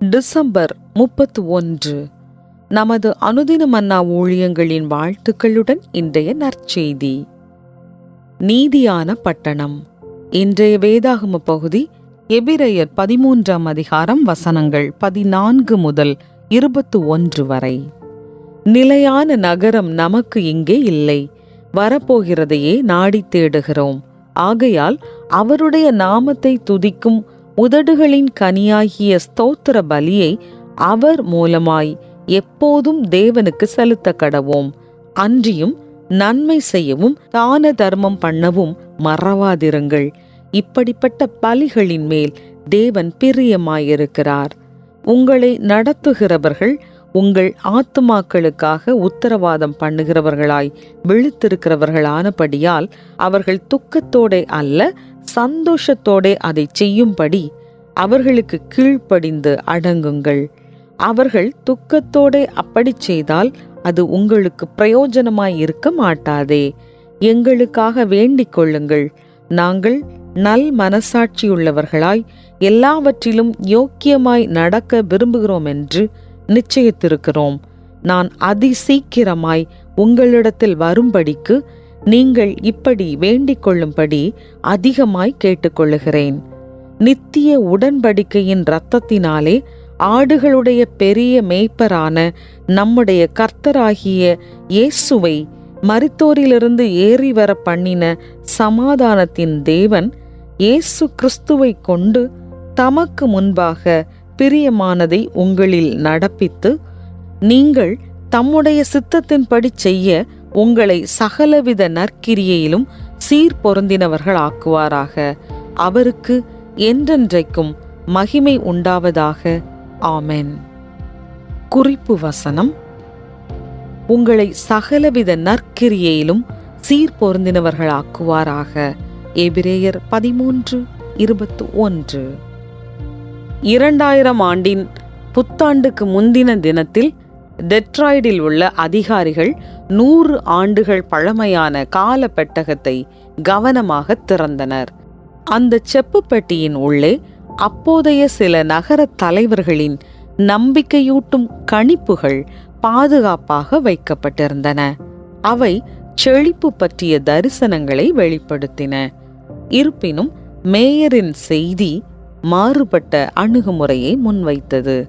December முப்பத்து ஒன்று நமது அனுதின மன்னா ஊழியங்களின் வாழ்த்துக்களுடன் இன்றைய நற்செய்தி. நீதியான பட்டணம். இன்றைய வேதாகம பகுதி எபிரேயர் பதிமூன்றாம் அதிகாரம் வசனங்கள் பதினான்கு முதல் இருபத்து ஒன்று வரை. நிலையான நகரம் நமக்கு இங்கே இல்லை. வரப்போகிறதையே நாடித் தேடுகிறோம். ஆகையால் அவருடைய நாமத்தை துதிக்கும் உதடுகளின் கனியாகிய ஸ்தோத்திர பலியை அவர் மூலமாய் எப்போதும் தேவனுக்கு செலுத்த கடவோம் அன்றியும் நன்மை செய்யவும் தான தர்மம் பண்ணவும் மறவாதிருங்கள். இப்படிப்பட்ட பலிகளின் மேல் தேவன் பிரியமாயிருக்கிறார். உங்களை நடத்துகிறவர்கள் உங்கள் ஆத்துமாக்களுக்காக உத்தரவாதம் பண்ணுகிறவர்களாய் விழித்திருக்கிறவர்களானபடியால் அவர்கள் துக்கத்தோடே அல்ல சந்தோஷத்தோடே அதை செய்யும்படி அவர்களுக்கு கீழ்ப்படிந்து அடங்குங்கள். அவர்கள் துக்கத்தோடே அப்படி செய்தால் அது உங்களுக்கு பிரயோஜனமாய் இருக்க மாட்டாதே. எங்களுக்காக வேண்டிக் கொள்ளுங்கள். நாங்கள் நல் மனசாட்சியுள்ளவர்களாய் எல்லாவற்றிலும் யோக்கியமாய் நடக்க விரும்புகிறோம் என்று நிச்சயித்திருக்கிறோம். நான் அதி சீக்கிரமாய் உங்களிடத்தில் வரும்படிக்கு நீங்கள் இப்படி வேண்டிக் கொள்ளும்படி அதிகமாய் கேட்டுக்கொள்ளுகிறேன். நித்திய உடன்படிக்கையின் இரத்தத்தினாலே ஆடுகளுடைய பெரிய மேய்ப்பரான நம்முடைய கர்த்தராகிய இயேசுவை மரித்தோரிலிருந்து ஏறி வர பண்ணின சமாதானத்தின் தேவன் இயேசு கிறிஸ்துவை கொண்டு தமக்கு முன்பாக பிரியமானதை உங்களில் நடப்பித்து நீங்கள் தம்முடைய சித்தத்தின்படி செய்ய உங்களை சகலவித நற்கிரியையிலும் சீர்பொருந்தினவர்களாக்குவாராக அவருக்கு என்றென்றைக்கும் மகிமை உண்டாவதாக. ஆமென். குறிப்பு வசனம். உங்களை சகலவித நற்கிரியையிலும் சீர் பொருந்தினவர்களாக்குவாராக. எபிரேயர் பதிமூன்று இருபத்து ஒன்று இரண்டாயிரம் ஆண்டின் புத்தாண்டுக்கு முந்தின தினத்தில் டெட்ராய்டில் உள்ள அதிகாரிகள் நூறு ஆண்டுகள் பழமையான கால பெட்டகத்தை கவனமாக திறந்தனர். அந்த செப்பு பெட்டியின் உள்ளே அப்போதைய சில நகர தலைவர்களின் நம்பிக்கையூட்டும் கணிப்புகள் பாதுகாப்பாக வைக்கப்பட்டிருந்தன. அவை செழிப்பு பற்றிய தரிசனங்களை வெளிப்படுத்தின. இருப்பினும் மேயரின் செய்தி மாறுபட்ட அணுகுமுறையை முன்வைத்தது.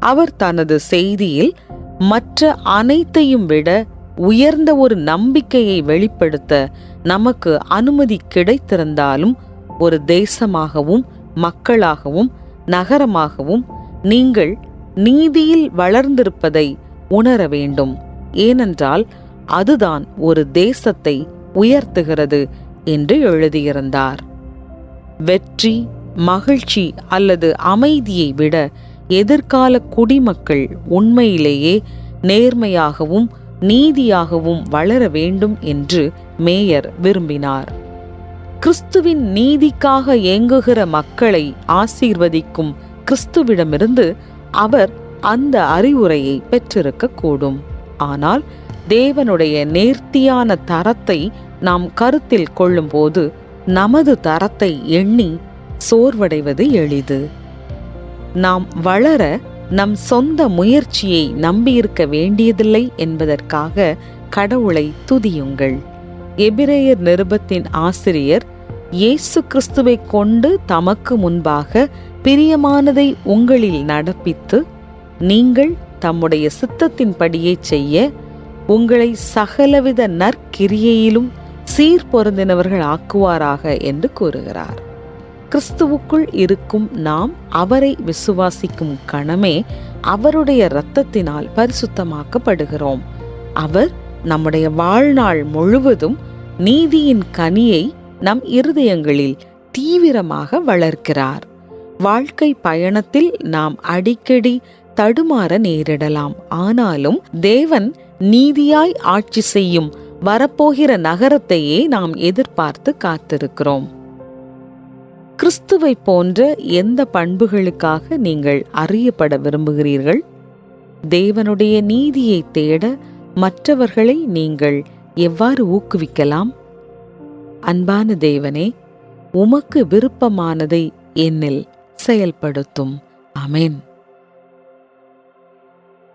அவர் தனது செய்தியில் மற்ற அனைத்தையும் விட உயர்ந்த ஒரு நம்பிக்கையை வெளிப்படுத்த நமக்கு அனுமதி கிடைத்திருந்தாலும் ஒரு தேசமாகவும் மக்களாகவும் நகரமாகவும் நீங்கள் நீதியில் வளர்ந்திருப்பதை உணர வேண்டும். ஏனென்றால் அதுதான் ஒரு தேசத்தை உயர்த்துகிறது என்று எழுதியிருந்தார். வெற்றி மகிழ்ச்சி அல்லது அமைதியை விட எதிர்கால குடிமக்கள் உண்மையிலேயே நேர்மையாகவும் நீதியாகவும் வளர வேண்டும் என்று மேயர் விரும்பினார். கிறிஸ்துவின் நீதிக்காக ஏங்குகிற மக்களை ஆசீர்வதிக்கும் கிறிஸ்துவிடமிருந்து அவர் அந்த அறிவுரையை பெற்றிருக்கக்கூடும். ஆனால் தேவனுடைய நேர்த்தியான தரத்தை நாம் கருத்தில் கொள்ளும்போது நமது தரத்தை எண்ணி சோர்வடைவது எளிது. நாம் வளர நம் சொந்த முயற்சியை நம்பியிருக்க வேண்டியதில்லை என்பதற்காக கடவுளை துதியுங்கள். எபிரேயர் நிருபத்தின் ஆசிரியர் இயேசு கிறிஸ்துவை கொண்டு தமக்கு முன்பாக பிரியமானதை உங்களில் நடப்பித்து நீங்கள் தம்முடைய சித்தத்தின்படியே செய்ய உங்களை சகலவித நற்கிரியையிலும் சீர் பொருந்தினவர்கள் ஆக்குவாராக என்று கூறுகிறார். கிறிஸ்துவுக்குள் இருக்கும் நாம் அவரை விசுவாசிக்கும் கணமே அவருடைய இரத்தத்தினால் பரிசுத்தமாக்கப்படுகிறோம். அவர் நம்முடைய வாழ்நாள் முழுவதும் நீதியின் கனியை நம் இருதயங்களில் தீவிரமாக வளர்க்கிறார். வாழ்க்கை பயணத்தில் நாம் அடிக்கடி தடுமாற நேரிடலாம். ஆனாலும் தேவன் நீதியாய் ஆட்சி செய்யும் வரப்போகிற நகரத்தையே நாம் எதிர்பார்த்து காத்திருக்கிறோம். கிறிஸ்துவை போன்ற எந்த பண்புகளுக்காக நீங்கள் அறியப்பட விரும்புகிறீர்கள்? தேவனுடைய நீதியை தேட மற்றவர்களை நீங்கள் எவ்வாறு ஊக்குவிக்கலாம்? அன்பான தேவனே உமக்கு விருப்பமானதை என்னில் செயல்படுத்தும். அமேன்